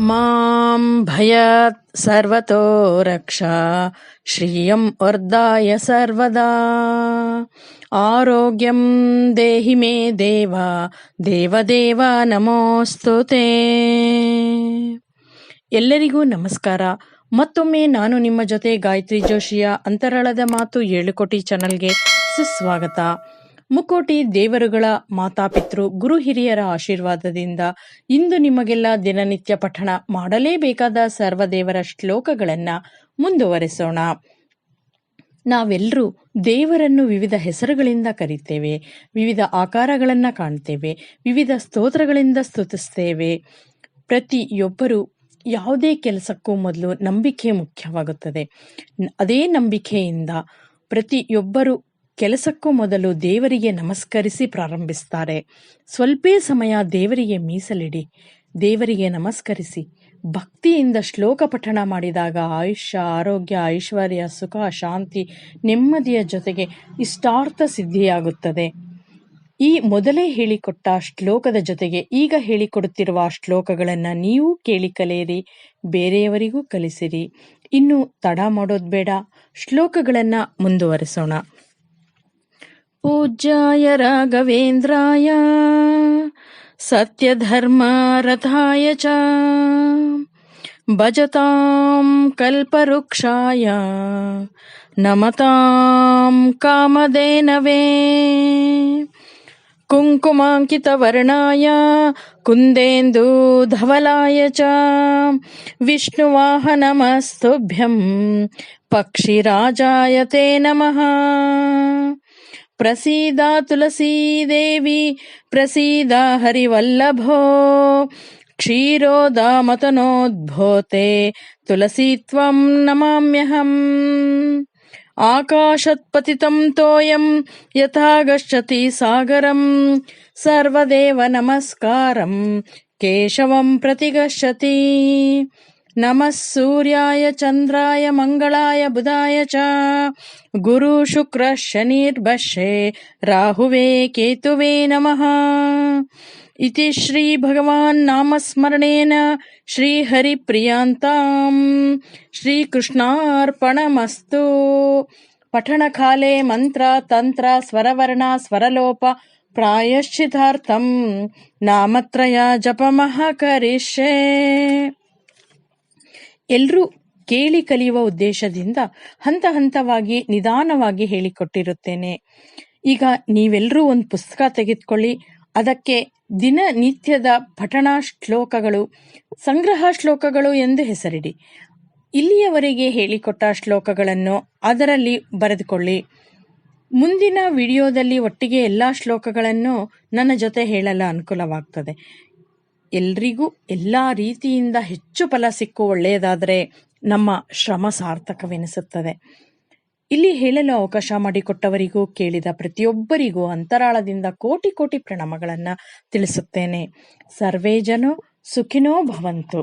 ಮಾಂ ಭಯತ್ ಸರ್ವತೋ ರಕ್ಷಾ ಶ್ರೀಯಂ ವರ್ಧಾಯ ಸರ್ವದಾ ಆರೋಗ್ಯಂ ದೇಹಿ ಮೇ ದೇವ ದೇವದೇವ ನಮೋಸ್ತು ಎಲ್ಲರಿಗೂ ನಮಸ್ಕಾರ. ಮತ್ತೊಮ್ಮೆ ನಾನು ನಿಮ್ಮ ಜೊತೆ ಗಾಯತ್ರಿ ಜೋಶಿಯ ಅಂತರಾಳದ ಮಾತು ಏಳುಕೋಟಿ ಚಾನಲ್ಗೆ ಸುಸ್ವಾಗತ. ಮುಕೋಟಿ ದೇವರುಗಳ ಮಾತಾಪಿತೃ ಗುರು ಹಿರಿಯರ ಆಶೀರ್ವಾದದಿಂದ ಇಂದು ನಿಮಗೆಲ್ಲ ದಿನನಿತ್ಯ ಪಠಣ ಮಾಡಲೇಬೇಕಾದ ಸರ್ವದೇವರ ಶ್ಲೋಕಗಳನ್ನು ಮುಂದುವರೆಸೋಣ. ನಾವೆಲ್ಲರೂ ದೇವರನ್ನು ವಿವಿಧ ಹೆಸರುಗಳಿಂದ ಕರಿತೇವೆ, ವಿವಿಧ ಆಕಾರಗಳನ್ನು ಕಾಣ್ತೇವೆ, ವಿವಿಧ ಸ್ತೋತ್ರಗಳಿಂದ ಸ್ತುತಿಸ್ತೇವೆ. ಪ್ರತಿಯೊಬ್ಬರು ಯಾವುದೇ ಕೆಲಸಕ್ಕೂ ಮೊದಲು ನಂಬಿಕೆ ಮುಖ್ಯವಾಗುತ್ತದೆ. ಅದೇ ನಂಬಿಕೆಯಿಂದ ಪ್ರತಿಯೊಬ್ಬರು ಕೆಲಸಕ್ಕೂ ಮೊದಲು ದೇವರಿಗೆ ನಮಸ್ಕರಿಸಿ ಪ್ರಾರಂಭಿಸ್ತಾರೆ. ಸ್ವಲ್ಪೇ ಸಮಯ ದೇವರಿಗೆ ಮೀಸಲಿಡಿ. ದೇವರಿಗೆ ನಮಸ್ಕರಿಸಿ. ಭಕ್ತಿಯಿಂದ ಶ್ಲೋಕ ಪಠಣ ಮಾಡಿದಾಗ ಆಯುಷ್ಯ, ಆರೋಗ್ಯ, ಐಶ್ವರ್ಯ, ಸುಖ, ಶಾಂತಿ ನೆಮ್ಮದಿಯ ಜೊತೆಗೆ ಇಷ್ಟಾರ್ಥ ಸಿದ್ಧಿಯಾಗುತ್ತದೆ. ಈ ಮೊದಲೇ ಹೇಳಿಕೊಟ್ಟ ಶ್ಲೋಕದ ಜೊತೆಗೆ ಈಗ ಹೇಳಿಕೊಡುತ್ತಿರುವ ಶ್ಲೋಕಗಳನ್ನು ನೀವು ಕೇಳಿ ಕಲಿಯಿರಿ ಬೇರೆಯವರಿಗೂ ಕಲಿಸಿರಿ. ಇನ್ನು ತಡ ಮಾಡೋದು ಬೇಡ. ಶ್ಲೋಕಗಳನ್ನು ಮುಂದುವರೆಸೋಣ. पूज्याय राघवेन्द्राय सत्यधर्मारथाय च भजतां कल्पवृक्षाय नमतां कामदेनवे कुङ्कुमाङ्कितवर्णाय कुन्देन्दूधवलाय च विष्णुवाहनमस्तुभ्यम् पक्षिराजाय ते नमः। प्रसीद तुलसीदेवी प्रसीद हरिवल्लभो क्षीरोदामतनोद्भोते तुलसी त्वं नमाम्यहम्। आकाशत्पतितं तोयं यथा गच्छति सागरं सर्वदेव नमस्कारं केशवं प्रति गच्छति नमः सूर्याय चन्द्राय मङ्गलाय बुधाय च। गुरु शुक्र शनिर्भषे राहुवे केतुवे नमः। इति श्रीभगवान् नामस्मरणेन श्रीहरिप्रियान्तां श्रीकृष्णार्पणमस्तु। पठनकाले मन्त्र तन्त्र स्वरवर्ण स्वरलोप प्रायश्चितार्थं नामत्रय जपमः करिष्ये ಎಲ್ಲರೂ ಕೇಳಿ ಕಲಿಯುವ ಉದ್ದೇಶದಿಂದ ಹಂತ ಹಂತವಾಗಿ ನಿಧಾನವಾಗಿ ಹೇಳಿಕೊಟ್ಟಿರುತ್ತೇನೆ. ಈಗ ನೀವೆಲ್ಲರೂ ಒಂದು ಪುಸ್ತಕ ತೆಗೆದುಕೊಳ್ಳಿ. ಅದಕ್ಕೆ ದಿನನಿತ್ಯದ ಪಠಣ ಶ್ಲೋಕಗಳು, ಸಂಗ್ರಹ ಶ್ಲೋಕಗಳು ಎಂದು ಹೆಸರಿಡಿ. ಇಲ್ಲಿಯವರೆಗೆ ಹೇಳಿಕೊಟ್ಟ ಶ್ಲೋಕಗಳನ್ನು ಅದರಲ್ಲಿ ಬರೆದುಕೊಳ್ಳಿ. ಮುಂದಿನ ವಿಡಿಯೋದಲ್ಲಿ ಒಟ್ಟಿಗೆ ಎಲ್ಲ ಶ್ಲೋಕಗಳನ್ನು ನನ್ನ ಜೊತೆ ಹೇಳಲು ಅನುಕೂಲವಾಗ್ತದೆ. ಎಲ್ರಿಗೂ ಎಲ್ಲ ರೀತಿಯಿಂದ ಹೆಚ್ಚು ಫಲ ಸಿಕ್ಕು ಒಳ್ಳೆಯದಾದರೆ ನಮ್ಮ ಶ್ರಮ ಸಾರ್ಥಕವೆನಿಸುತ್ತದೆ. ಇಲ್ಲಿ ಹೇಳಲು ಅವಕಾಶ ಮಾಡಿಕೊಟ್ಟವರಿಗೂ ಕೇಳಿದ ಪ್ರತಿಯೊಬ್ಬರಿಗೂ ಅಂತರಾಳದಿಂದ ಕೋಟಿ ಕೋಟಿ ಪ್ರಣಾಮಗಳನ್ನು ತಿಳಿಸುತ್ತೇನೆ. ಸರ್ವೇ ಜನ ಸುಖಿನೋ ಭವಂತು.